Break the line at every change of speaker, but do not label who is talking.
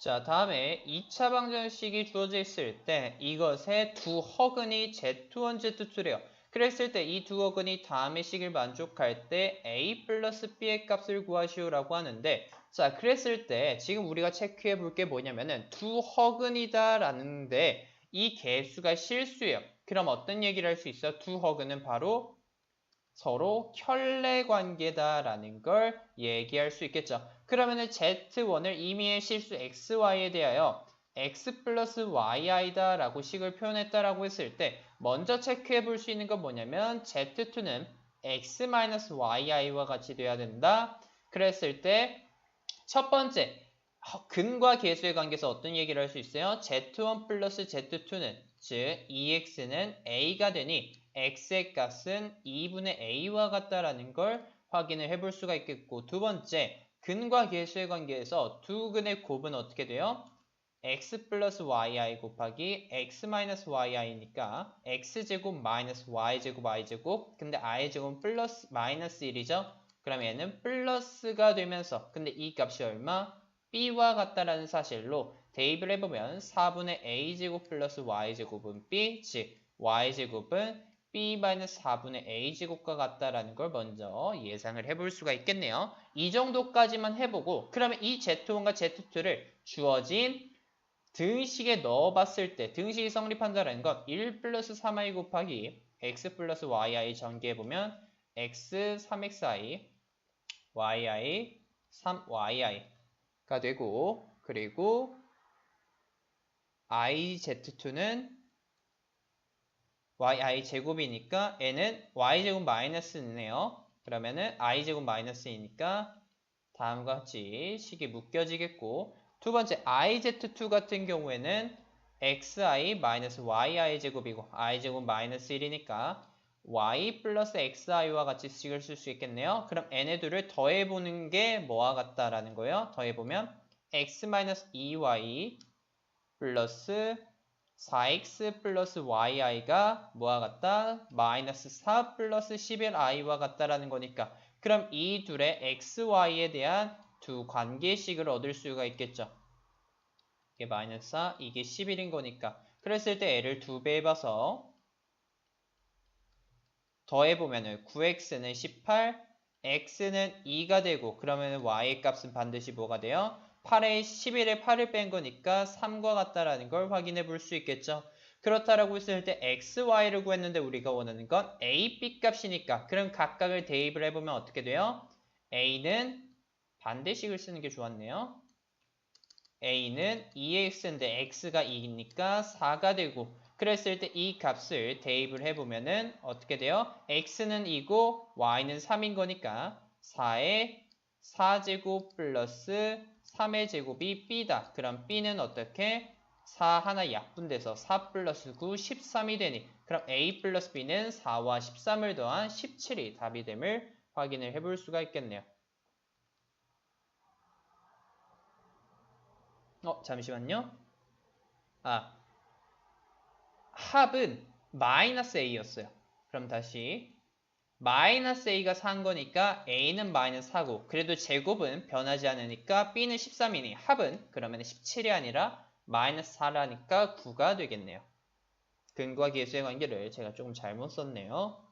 자, 다음에 2차 방정식이 주어져 있을 때 이것의 두 허근이 Z1, Z2래요. 그랬을 때 이 두 허근이 다음의 식을 만족할 때 A 플러스 B의 값을 구하시오라고 하는데 자, 그랬을 때 지금 우리가 체크해 볼 게 뭐냐면은 두 허근이다 라는데 이 개수가 실수예요. 그럼 어떤 얘기를 할 수 있어? 두 허근은 바로 서로 켤레 관계다라는 걸 얘기할 수 있겠죠. 그러면은 Z1을 이미의 실수 XY에 대하여 X 플러스 YI다 라고 식을 표현했다라고 했을 때 먼저 체크해 볼 수 있는 건 뭐냐면 Z2는 X 마이너스 YI와 같이 돼야 된다. 그랬을 때 첫 번째 근과 계수의 관계에서 어떤 얘기를 할 수 있어요? Z1 플러스 Z2는 즉 EX는 A가 되니 X의 값은 2분의 A와 같다라는 걸 확인을 해볼 수가 있겠고 두 번째 근과 계수의 관계에서 두 근의 곱은 어떻게 돼요? x 플러스 yi 곱하기 x 마이너스 yi니까 x제곱 마이너스 y제곱 y제곱 근데 i제곱 플러스 마이너스 1이죠? 그럼 얘는 플러스가 되면서 근데 이 값이 얼마? b와 같다라는 사실로 대입을 해보면 4분의 a제곱 플러스 y제곱은 b 즉 y제곱은 b-4분의 a제곱과 같다라는 걸 먼저 예상을 해볼 수가 있겠네요. 이 정도까지만 해보고 그러면 이 Z1과 Z2를 주어진 등식에 넣어봤을 때 등식이 성립한다는 건 1 플러스 3i 곱하기 x 플러스 yi 전개해보면 x 3xi yi 3yi가 되고 그리고 iz2는 yi 제곱이니까 n은 y 제곱 마이너스네요. 그러면은 i 제곱 마이너스이니까 다음과 같이 식이 묶여지겠고 두 번째 iz2 같은 경우에는 xi 마이너스 yi 제곱이고 i 제곱 마이너스 1이니까 y 플러스 xi와 같이 식을 쓸 수 있겠네요. 그럼 n의 둘을 더해보는 게 뭐와 같다라는 거예요. 더해보면 x 마이너스 2y 플러스 4x 플러스 yi가 뭐와 같다? 마이너스 4 플러스 11i와 같다라는 거니까 그럼 이 둘의 xy에 대한 두 관계식을 얻을 수가 있겠죠. 이게 마이너스 4, 이게 11인 거니까 그랬을 때 애를 두 배 해봐서 더해보면 9x는 18, x는 2가 되고 그러면 y의 값은 반드시 뭐가 돼요? 8에 11에 8을 뺀 거니까 3과 같다라는 걸 확인해 볼 수 있겠죠. 그렇다라고 했을 때 x, y를 구했는데 우리가 원하는 건 a, b 값이니까 그럼 각각을 대입을 해보면 어떻게 돼요? a는 반대식을 쓰는 게 좋았네요. a는 2x인데 x가 2니까 4가 되고 그랬을 때 이 값을 대입을 해보면은 어떻게 돼요? x는 2고 y는 3인 거니까 4에 4제곱 플러스 3의 제곱이 b다. 그럼 b는 어떻게? 4 하나 약분돼서 4 플러스 9, 13이 되니 그럼 a 플러스 b는 4와 13을 더한 17이 답이 됨을 확인을 해볼 수가 있겠네요. 어, 잠시만요. 아, 합은 마이너스 a였어요. 그럼 다시 마이너스 a가 4인 거니까 a는 마이너스 4고 그래도 제곱은 변하지 않으니까 b는 13이니 합은 그러면 17이 아니라 마이너스 4라니까 9가 되겠네요. 근과 계수의 관계를 제가 조금 잘못 썼네요.